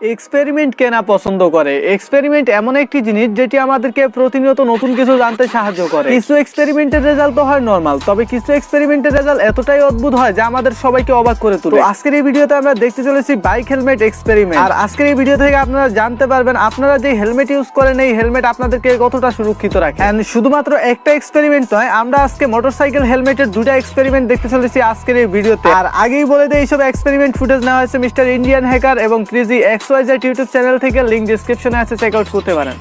Experiment কেনা পছন্দ করে। এক্সপেরিমেন্ট এমন একটি জিনিস যেটি আমাদেরকে প্রতিনিয়ত নতুন কিছু জানতে সাহায্য করে। কিছু এক্সপেরিমেন্টের রেজাল্ট তো হয় নর্মাল তবে কিছু এক্সপেরিমেন্টের রেজাল্ট এতটাই অদ্ভুত হয় যা আমাদের সবাইকে অবাক করে তোলে। আজকের এই ভিডিওতে আমরা দেখতে চলেছি বাইক হেলমেট এক্সপেরিমেন্ট আর আজকের এই ভিডিও থেকে আপনারা জানতে পারবেন আপনারা যে হেলমেট ইউজ করেন, এই হেলমেট আপনাদেরকে কতটা সুরক্ষিত রাখে। And শুধুমাত্র একটা এক্সপেরিমেন্ট নয়, আমরা আজকে মোটরসাইকেল হেলমেটের দুটা এক্সপেরিমেন্ট দেখতে চলেছি আজকের এই ভিডিওতে। আর আগেই বলে দেয় এইসব এক্সপেরিমেন্ট ফুটেজ নেওয়া হয়েছে মিস্টার ইন্ডিয়ান হ্যাকার এবং crazy X Y Z YouTube channel থেকে লিংক ডিসক্রিপশনে আছে চেক আউট করতে পারেন।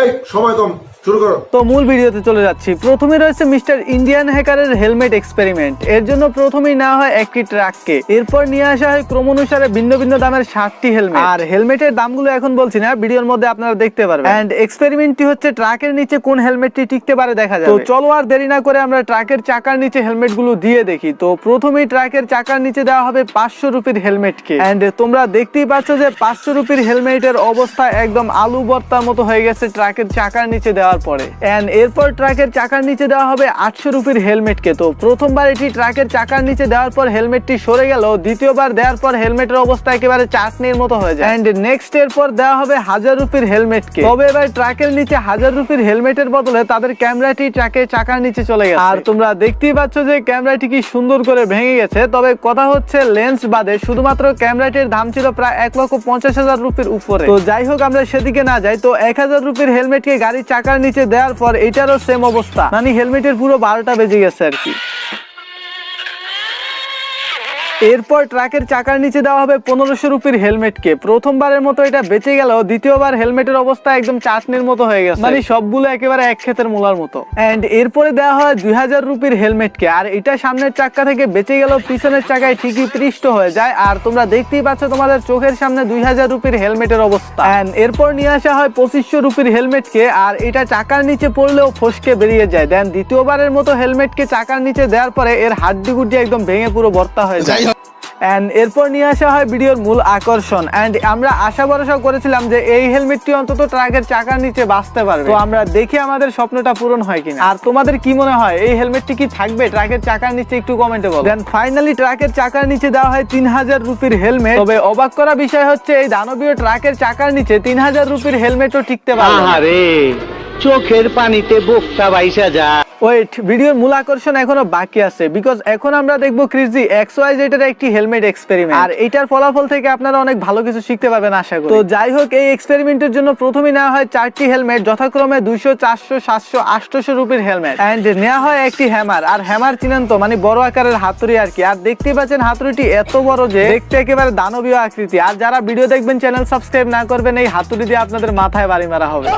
এই, সময় কম। শুরু করো। তো মূল ভিডিওতে চলে যাচ্ছি। প্রথমে রয়েছে মিস্টার ইন্ডিয়ান হ্যাকারের হেলমেট এক্সপেরিমেন্ট। এর জন্য প্রথমেই নেওয়া হয় একটি ট্রাককে। এরপর নিয়ে আসা হয় ক্রম অনুসারে ভিন্ন ভিন্ন দামের ষাটটি হেলমেট। আর হেলমেটের দামগুলো এখন বলছি না ভিডিওর মধ্যে আপনারা দেখতে পারবেন। এন্ড এক্সপেরিমেন্টটি হচ্ছে ট্রাকের নিচে কোন হেলমেটটি টিকতে পারে দেখা যাবে। তো চলো আর দেরি না করে আমরা ট্রাকের চাকার নিচে হেলমেটগুলো দিয়ে দেখি। তো প্রথমেই ট্রাকের চাকার নিচে দেওয়া হবে পাঁচশো রুপির হেলমেটকে। এন্ড তোমরা দেখতেই পাচ্ছ যে পাঁচশো রুপির হেলমেটের অবস্থা একদম আলু ভর্তার মতো হয়ে গেছে ট্রাকের চাকার নিচে দেওয়ার পরে। এন্ড এরপর ট্রাকের চাকার নিচে দেওয়া হবে আটশো রুপির হেলমেটকে। তো প্রথমবার এটি ট্রাকের চাকার নিচে দেওয়ার পর হেলমেটটি সরে গেল, দ্বিতীয়বার দেওয়ার পর হেলমেটের অবস্থা একেবারে চাটনির মতো হয়ে যায়। এন্ড নেক্সট এরপর দেওয়া হবে হাজার রুপির হেলমেটকে। তবে এবার ট্রাকের নিচে হাজার রুপির হেলমেটের বদলে তাদের ক্যামেরাটি ট্রাকের চাকার নিচে চলে গেছে। আর তোমরা দেখতেই পাচ্ছ যে ক্যামেরাটি কি সুন্দর করে ভেঙে গেছে। তবে কথা হচ্ছে, লেন্স বাদে শুধুমাত্র ক্যামেরাটির দাম ছিল প্রায় এক লক্ষ পঞ্চাশ হাজার রুপির উপরে। তো যাই হোক, আমরা সেদিকে না যাই। তো এক হাজার রুপির হেলমেটকে গাড়ির চাকার নিচে দেওয়ার পর এটারও সেম অবস্থা। মানে হেলমেটের পুরো বারোটা বেজে গেছে আর কি। এরপর ট্রাকের চাকার নিচে দেওয়া হবে পনেরোশো রুপির হেলমেটকে। প্রথমবারের মতো এটা বেঁচে গেল দ্বিতীয়বার হেলমেটের অবস্থা একদম চাটনির মতো হয়ে গেছে। মানে সবগুলো একেবারে এক ক্ষেতের মূলার মতো। এন্ড এরপরে দেওয়া হয় দুই হাজার রুপির হেলমেটকে। আর এটা সামনের চাক্কা থেকে বেঁচে গেল পিছনের চাকায় ঠিকই পৃষ্ঠ হয়ে যায়। আর তোমরা দেখতেই পাচ্ছ তোমাদের চোখের সামনে দুই হাজার রুপির হেলমেটের অবস্থা। এন্ড এরপর নিয়ে আসা হয় পঁচিশশো রুপির হেলমেটকে। আর এটা চাকার নিচে পড়লেও ফসকে বেরিয়ে যায়। দেন দ্বিতীয়বারের মতো হেলমেটকে চাকার নিচে দেওয়ার পরে এর হাড্ডি গুড্ডি একদম ভেঙে পুরো ভর্তা হয়ে যায়। এন্ড এরপর নিয়ে আসা হয় ভিডিওর মূল আকর্ষণ। এন্ড আমরা আশা ভরসা করেছিলাম যে এই হেলমেটটি অন্তত ট্রাকের চাকার নিচে বাঁচতে পারবে। তো আমরা দেখি আমাদের স্বপ্নটা পূরণ হয় কিনা। আর তোমাদের কি মনে হয়, এই হেলমেটটি কি থাকবে? ট্রাকের চাকার নিচে একটু কমেন্টে বলো। দেন ফাইনালি ট্রাকের চাকার নিচে দেওয়া হয় তিন হাজার রুপির হেলমেট। তবে অবাক করা বিষয় হচ্ছে, এই দানবীয় ট্রাকের চাকার নিচে তিন হাজার রুপির হেলমেটও টিকতে। আহারে, চোখের পানিতে বোকটা বাইসা যা ওয়েট ভিডিওর মূল আকর্ষণ এখনও বাকি আছে বিকজ এখন আমরা দেখব ক্রিজি এক্স ওয়াই জেড এর একটি হেলমেট এক্সপেরিমেন্ট আর এটার ফলাফল থেকে আপনারা অনেক ভালো কিছু শিখতে পারবেন আশা করি। তো যাই হোক এই এক্সপেরিমেন্টের জন্য প্রথমে নেওয়া হয় চারটি হেলমেট যথাক্রমে দুইশো চারশো সাতশো আটশোশো রুপির হেলমেট এন্ড নেওয়া হয় একটি হ্যামার আর হ্যামার চিনেন তো মানে বড় আকারের হাতুড়ি আর কি। আর দেখতেই পাচ্ছেন হাতুড়িটি এত বড় যে দেখতে একেবারে দানবীয় আকৃতি। আর যারা ভিডিও দেখবেন চ্যানেল সাবস্ক্রাইব না করবেন এই হাতুড়ি দিয়ে আপনাদের মাথায় বাড়ি মারা হবে।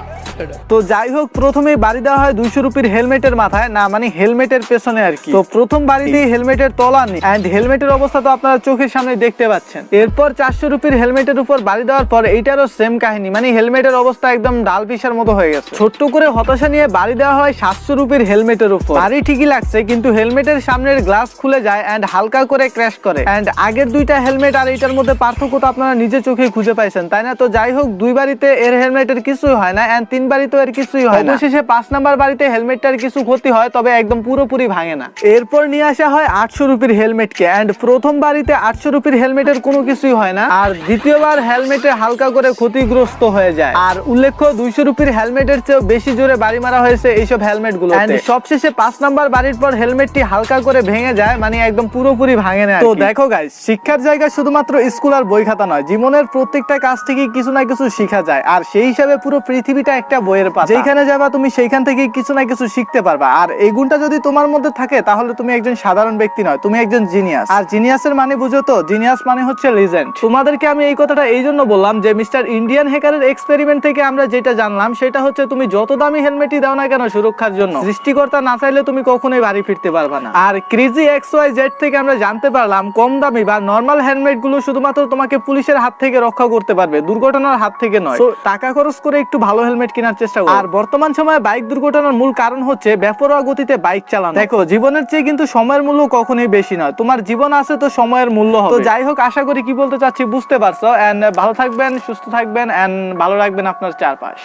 তো যাই হোক প্রথমে বাড়ি দেওয়া হয় দুইশো রুপির হেলমেটের মাথায় না মানে হেলমেটের পেছনে আর কি। তো প্রথম বাড়ি দিয়ে হেলমেটের তলা নেই। অ্যান্ড হেলমেটের অবস্থা তো আপনারা চোখের সামনে দেখতে পাচ্ছেন। এরপর চারশো রুপির হেলমেটের উপর বাড়ি দেওয়ার পর এইটারও সেম কাহিনী। মানে হেলমেটের অবস্থা একদম ডাল পিসার মতো হয়ে গেছে। ছোট্ট করে হতাশা নিয়ে বাড়ি দেওয়া হয় সাতশো রুপির হেলমেটের উপর। বাড়ি ঠিকই লাগছে কিন্তু হেলমেটের সামনের গ্লাস খুলে যায় অ্যান্ড হালকা করে ক্র্যাশ করে। অ্যান্ড আগের দুইটা হেলমেট আর এইটার মধ্যে পার্থক্য তো আপনারা নিজে চোখে খুঁজে পাইছেন তাই না? তো যাই হোক দুই বাড়িতে এর হেলমেটের কিছুই হয় না অ্যান্ড তিন বাড়িতেও এর কিছুই হয় না। শেষে পাঁচ নাম্বার বাড়িতে হেলমেটটার কিছু ক্ষতি হয় তবে একদম পুরোপুরি ভাঙে না। এরপর নিয়ে আসা হয় আটশো রুপির হেলমেটকে অ্যান্ড প্রথম বাড়িতে আটশো রুপির হেলমেটের কোনো কিছুই হয় না আর দ্বিতীয়বার হেলমেটে হালকা করে ক্ষতিগ্রস্ত হয়ে যায়। আর উল্লেখ্য দুইশো রুপির হেলমেটের চেয়েও বেশি জোরে বাড়ি মারা হয়েছে এইসব হেলমেটগুলো সবশেষে পাঁচ নাম্বার বাড়ির পর হেলমেটটি হালকা করে ভেঙে যায় মানে একদম পুরোপুরি ভাঙে না তো দেখো গাইস শিক্ষার জায়গা শুধুমাত্র স্কুল আর বই খাতা নয় জীবনের প্রত্যেকটা কাজ থেকে কিছু না কিছু শিখা যায়। আর সেই হিসাবে পুরো পৃথিবীটা একটা বইয়ের পাতা। যেখানে যাবা তুমি সেইখান থেকে কিছু না কিছু শিখতে পারবা। আর এই গুণটা যদি তোমার মধ্যে থাকে তাহলে তুমি একজন সাধারণ ব্যক্তি নয় তুমি একজন জিনিয়াস আর জিনিয়াসের মানে বুঝো তো জিনিয়াস মানে হচ্ছে লিজেন্ড তোমাদেরকে আমি এই কথাটা এই জন্য বললাম যে মিস্টার ইন্ডিয়ান হ্যাকারের এক্সপেরিমেন্ট থেকে আমরা যেটা জানলাম সেটা হচ্ছে তুমি যত দামি হেলমেটই দাও না কেন সুরক্ষার জন্য সৃষ্টিকর্তা না চাইলে তুমি কখনোই বাড়ি ফিরতে পারবা না। আর ক্রিজি এক্স ওয়াই জেড থেকে আমরা জানতে পারলাম কম দামি বা নর্মাল হেলমেটগুলো শুধুমাত্র তোমাকে পুলিশের হাত থেকে রক্ষা করতে পারবে দুর্ঘটনার হাত থেকে নয়। টাকা খরচ করে একটু ভালো হেলমেট কেনার চেষ্টা করো। আর বর্তমান সময়ে বাইক দুর্ঘটনার মূল কারণ হচ্ছে বেপরোয়া গতিতে বাইক চালানো। দেখো জীবনের চেয়ে কিন্তু সময়ের মূল্য কখনোই বেশি নয়। তোমার জীবন আছে তো সময়ের মূল্য হবে। তো যাই হোক আশা করি কি বলতে চাচ্ছি বুঝতে পারছ। এন্ড ভালো থাকবেন সুস্থ থাকবেন এন্ড ভালো রাখবেন আপনার চারপাশ।